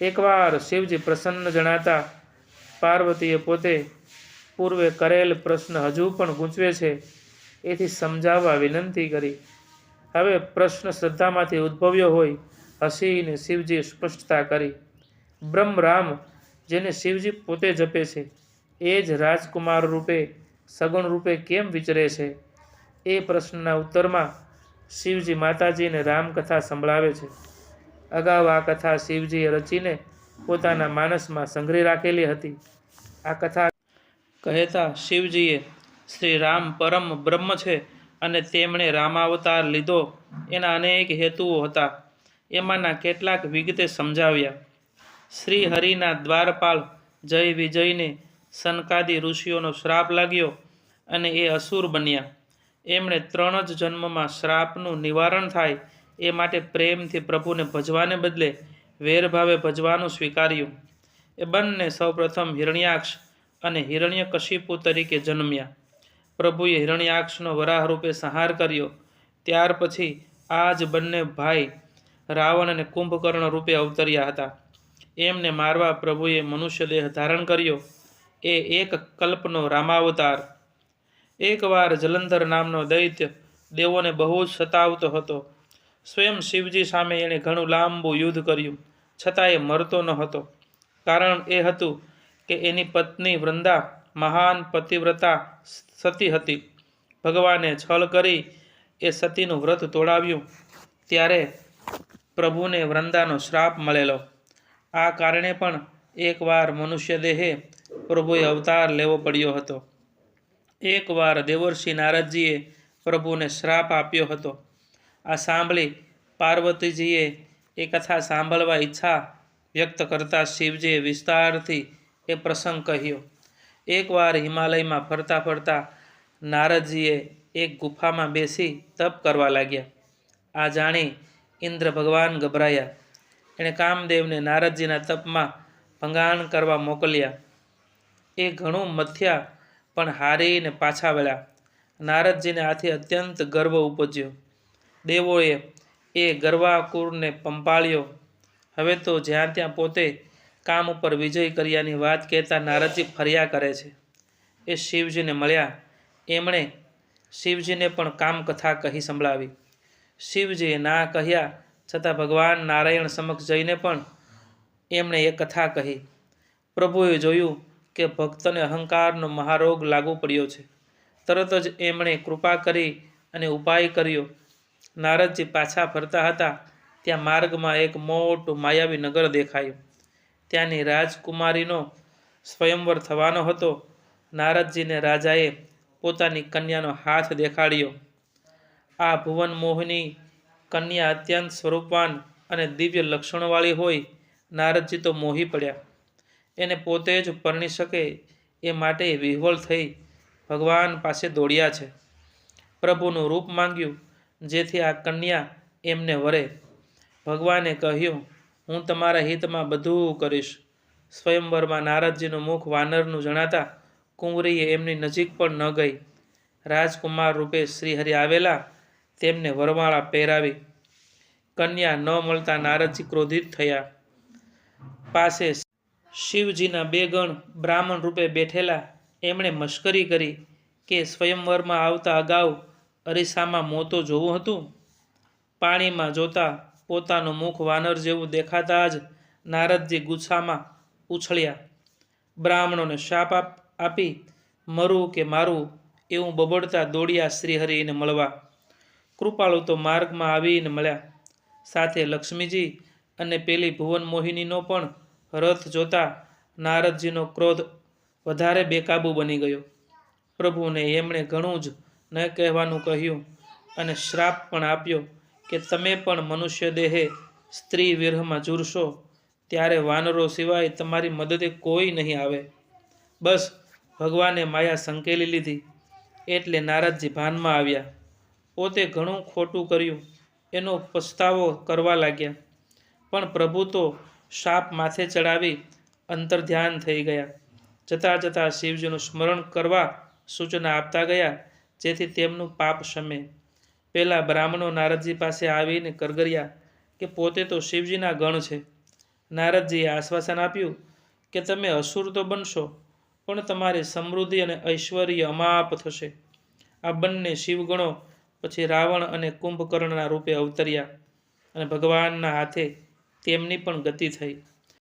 એકવાર શિવજી પ્રસન્ન જણાતા, પાર્વતીએ પોતે પૂર્વે કરેલ પ્રશ્ન હજુ પણ ગૂંચવે છે, એથી સમજાવવા વિનંતી કરી. હવે પ્રશ્ન શ્રદ્ધામાંથી ઉદ્ભવ્યો હોય, હસીને શિવજીએ સ્પષ્ટતા કરી. બ્રહ્મ રામ, જેને શિવજી પોતે જપે છે, એ જ રાજકુમાર રૂપે, સગુણ રૂપે કેમ વિચરે છે? એ પ્રશ્નના ઉત્તરમાં શિવજી માતાજીને રામકથા સંભળાવે છે. અગાઉ આ કથા શિવજીએ રચીને પોતાના માનસમાં સંગ્રહી રાખેલી હતી. આ કથા કહેતા શિવજીએ શ્રી રામ પરમ બ્રહ્મ છે અને તેમણે રામાવતાર લીધો. એના અનેક હેતુઓ હતા. એમાંના કેટલાક વિગતે સમજાવ્યા. શ્રી હરિના દ્વારપાલ જય વિજયને સનકાદી ઋષિઓનો શ્રાપ લાગ્યો અને એ અસુર બન્યા. એમણે ત્રણ જ જન્મમાં શ્રાપનું નિવારણ થાય એ માટે પ્રેમથી પ્રભુને ભજવાને બદલે વેરભાવે ભજવાનું સ્વીકાર્યું. એ બંને સૌપ્રથમ હિરણ્યાક્ષ અને હિરણ્યકશિપુ તરીકે જન્મ્યા. પ્રભુએ હિરણ્યાક્ષનો વરાહ રૂપે સંહાર કર્યો. ત્યાર પછી આ જ બંને ભાઈ રાવણ અને કુંભકર્ણ રૂપે અવતર્યા હતા. એમને મારવા પ્રભુએ મનુષ્ય દેહ ધારણ કર્યો. એ એક કલ્પનો રામાવતાર. એકવાર જલંધર નામનો દૈત્ય દેવોને બહુ જ સતાવતો હતો. સ્વયં શિવજી સામે એણે ઘણું લાંબુ યુદ્ધ કર્યું છતાં એ મરતો ન હતો. કારણ એ હતું કે એની પત્ની વૃંદા મહાન પતિવ્રતા સતી હતી. ભગવાને છળ કરી એ સતીનું વ્રત તોડાવ્યું. ત્યારે પ્રભુને વૃંદાનો શ્રાપ મળેલો. આ કારણે પણ એકવાર મનુષ્ય દેહે પ્રભુએ અવતાર લેવો પડ્યો હતો. એકવાર દેવર્ષિ નારદજીએ પ્રભુને શ્રાપ આપ્યો હતો. આ સાંભળી પાર્વતીજીએ એ કથા સાંભળવા ઈચ્છા વ્યક્ત કરતા શિવજીએ વિસ્તારથી એ પ્રસંગ કહ્યો. એકવાર હિમાલયમાં ફરતા ફરતા નારદજીએ એક ગુફામાં બેસી તપ કરવા લાગ્યા. આ જાણી ઇન્દ્ર ભગવાન ગભરાયા. એણે કામદેવને નારદજીના તપમાં ભંગાણ કરવા મોકલ્યા. એ ઘણું મથ્યા પણ હારીને પાછા વળ્યા. નારદજીને આથી અત્યંત ગર્વ ઉપજ્યો. દેવોએ એ ગરવાકુરને પંપાળ્યો. હવે તો જ્યાં ત્યાં પોતે કામ ઉપર વિજય કર્યાની વાત કહેતા નારદજી ફર્યા કરે છે. એ શિવજીને મળ્યા. એમણે શિવજીને પણ કામ કથા કહી સંભળાવી. શિવજીએ ના કહ્યા છતાં ભગવાન નારાયણ સમક્ષ જઈને પણ એમણે એ કથા કહી. પ્રભુએ જોયું કે ભક્તને અહંકારનો મહારોગ લાગુ પડ્યો છે. તરત જ એમણે કૃપા કરી અને ઉપાય કર્યો. નારદજી પાછા ફરતા હતા, ત્યાં માર્ગમાં એક મોટું માયાવી નગર દેખાયું. ત્યાંની રાજકુમારીનો સ્વયંવર થવાનો હતો. નારદજીને રાજાએ પોતાની કન્યાનો હાથ દેખાડ્યો. આ ભુવન મોહની કન્યા અત્યંત સ્વરૂપવાન અને દિવ્ય લક્ષણવાળી હોય, નારદજી તો મોહી પડ્યા. એને પોતે જ પરણી શકે એ માટે વિહ્વળ થઈ ભગવાન પાસે દોડ્યા છે. પ્રભુનું રૂપ માંગ્યું. જેથી આ કન્યા એમને વરે. ભગવાને કહ્યું, હું તમારા હિતમાં બધું કરીશ. સ્વયંવરમાં નારદજીનું મુખ વાનરનું જણાતા કુંવરીએ એમની નજીક પણ ન ગઈ. રાજકુમાર રૂપે શ્રીહરિ આવેલા તેમને વરમાળા પહેરાવી. કન્યા ન મળતા નારદજી ક્રોધિત થયા. પાસે શિવજીના બે ગણ બ્રાહ્મણ રૂપે બેઠેલા એમણે મશ્કરી કરી કે સ્વયંવરમાં આવતા અગાઉ અરીસામાં મોતો જોવું હતું. પાણીમાં જોતા પોતાનું મુખ વાનર જેવું દેખાતા જ નારદજી ગુસ્સામાં ઉછળ્યા. બ્રાહ્મણોને શાપ આપી મરું કે મારું, એવું બબડતા દોડ્યા શ્રીહરિને મળવા. કૃપાળુ તો માર્ગમાં આવીને મળ્યા. સાથે લક્ષ્મીજી અને પેલી ભુવન મોહિનીનો પણ રથ જોતા નારદજીનો ક્રોધ વધારે બેકાબૂ બની ગયો. પ્રભુને એમણે ઘણું જ ન કહેવાનું કહ્યું અને શ્રાપ પણ આપ્યો કે તમે પણ મનુષ્ય દેહે સ્ત્રી વિરહમાં જુરશો, ત્યારે વાનરો સિવાય તમારી મદદે કોઈ નહીં આવે. બસ ભગવાને માયા સંકેલી લીધી, એટલે નારદજી ભાનમાં આવ્યા. પોતે ઘણું ખોટું કર્યું, એનો પસ્તાવો કરવા લાગ્યા. પણ પ્રભુ તો શાપ માથે ચડાવી અંતર્ધ્યાન થઈ ગયા. જતાં જતાં શિવજીનું સ્મરણ કરવા સૂચના આપતા ગયા જેથી તેમનું પાપ શમે. પહેલાં બ્રાહ્મણો નારદજી પાસે આવીને કરગર્યા કે પોતે તો શિવજીના ગણ છે. નારદજીએ આશ્વાસન આપ્યું કે તમે અસુર તો બનશો, પણ તમારી સમૃદ્ધિ અને ઐશ્વર્ય અમાપ થશે. આ બંને શિવગણો પછી રાવણ અને કુંભકર્ણના રૂપે અવતર્યા અને ભગવાનના હાથે તેમની પણ ગતિ થઈ.